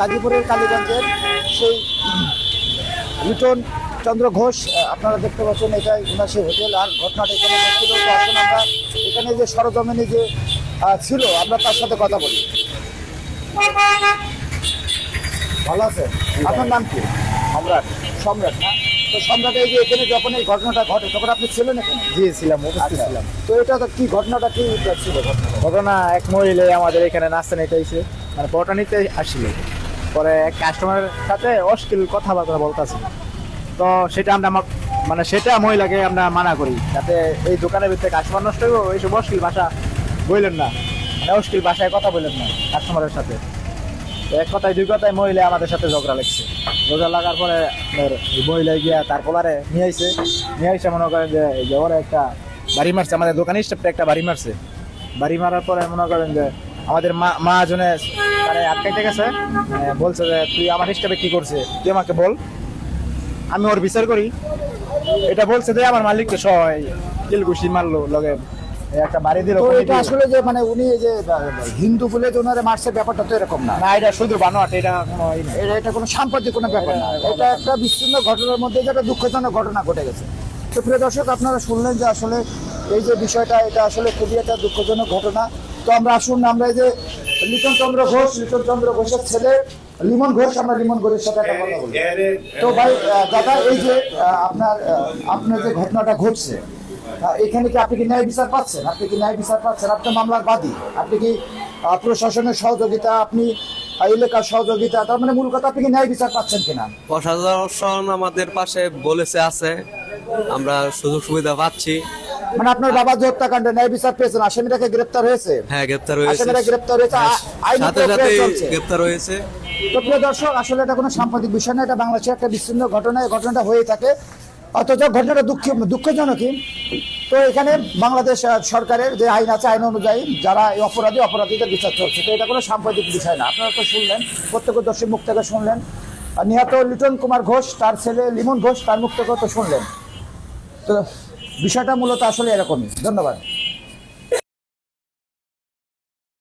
গাজীপুরের কালীগঞ্জের সেই লিটন চন্দ্র ঘোষ আপনারা দেখতে পাচ্ছেন এটাই ওনার সেই হোটেল। আর ঘটনাটা এখানে ঘটছিল তো আসুন আমরা এখানে যে সরজমিনে যে ছিল আমরা তার সাথে কথা বলি। ভালো আছে আপনার নাম কি? সম্রাট। সম্রাট না তো সম্রাট এই যে এখানে যখন এই ঘটনাটা ঘটে তখন আপনি ছিলেন এখানে? জি ছিলাম উপস্থিত আচ্ছা। ছিলাম। তো এটা তো কি ঘটনাটা কি ছিল ঘটনা এক মহিলা আমাদের এখানে নাস্তা নিতে এসে মানে পটা নিতে আসছিল। পরে কাস্টমারের সাথে অশ্লীল কথাবার্তা বলতেছে। তো সেটা আমরা মানে সেটা মহিলাকে আমরা মানা করি, যাতে এই দোকানের ভিতরে কাস্টমার নষ্ট হইব, এইসব অশ্লীল ভাষা বললেন না। মানে অশ্লীল ভাষায় কথা বললেন না কাস্টমারের সাথে। এক কথায়, দুই কথায় মহিলা আমাদের সাথে ঝগড়া লাগছে। ঝগড়া লাগার পরে মহিলা গিয়া তার পোলারে নিয়ে আইছে। নিয়ে আইসে মনে করেন যে ওরা একটা বাড়ি মারছে, আমাদের দোকানের স্টাফটা একটা বাড়ি মারছে। বাড়ি মারার পরে মনে করেন যে, আমাদের মা মা জনে তারে আটকাইতে গেছে। বলছে যে তুই আমার স্টাফে কি করছে তুই আমাকে বল। আমি ওর বিচার করি। এটা বলছে যে আমার মালিককে সবাই কিলগুশি মারলো লগে। একটা বাড়ি দিল এটা আসলে যে মানে উনি এই যে হিন্দু বলে যে ওনারে মারছে ব্যাপারটা তো এরকম না। না এটা শুধু বানোয়াট এটা। এটা এটা কোনো সাম্প্রতিক কোনো ব্যাপার না। এটা একটা বিচ্ছিন্ন ঘটনার মধ্যে একটা দুঃখজনক ঘটনা ঘটে গেছে। তো প্রিয় দর্শক আপনারা শুনলেন যে আসলে এই যে বিষয়টা এটা আসলে খুবই একটা দুঃখজনক ঘটনা। তো আমরা আসুন আমরা এই যে লিটন চন্দ্র ঘোষ লিটন চন্দ্র ঘোষের ছেলে লিমন ঘোষ আমরা লিমন ঘোষের সাথে একটা কথা বলি। তো ভাই দাদা এই যে আপনার আপনার যে ঘটনাটা ঘটছে এখানে কি আপনি কি ন্যায় বিচার পাচ্ছেন? আপনি কি ন্যায় বিচার পাচ্ছেন? আপনার মামলার বাদী। আপনি কি প্রশাসনের সহযোগিতা আপনি এলাকার সহযোগিতা তার মানে মূল কথা আপনি কি ন্যায় বিচার পাচ্ছেন কিনা? প্রশাসন আমাদের পাশে বলেছে আছে। আমরা সুযোগ সুবিধা পাচ্ছি। মানে আপনার বাবা যে হত্যাকাণ্ডে ন্যায় বিচার পেয়েছেন আসামিটাকে গ্রেপ্তার হয়েছে? হ্যাঁ গ্রেপ্তার হয়েছে। আসামিরা গ্রেপ্তার হয়েছে। আইনি প্রক্রিয়া চলছে। গ্রেপ্তার হয়েছে। তো প্রিয় দর্শক আসলে এটা কোনো সাম্প্রতিক বিষয় না এটা বাংলাদেশের একটা বিচ্ছিন্ন ঘটনা এই ঘটনাটা হয়ে থাকে। অথচ ঘটনাটা দুঃখ দুঃখজনকই। তো এখানে বাংলাদেশ সরকারের যে আইন আছে আইন অনুযায়ী যারা এই অপরাধী অপরাধীদের বিচার চলছে। তো এটা কোনো সাম্প্রতিক বিষয় না। আপনারা তো শুনলেন প্রত্যক্ষদর্শী মুখ থেকে শুনলেন। নিহত লিটন কুমার ঘোষ তার ছেলে লিমন ঘোষ তার মুখ থেকেও তো শুনলেন। তো বিষয়টা মূলত আসলে এরকমই। ধন্যবাদ।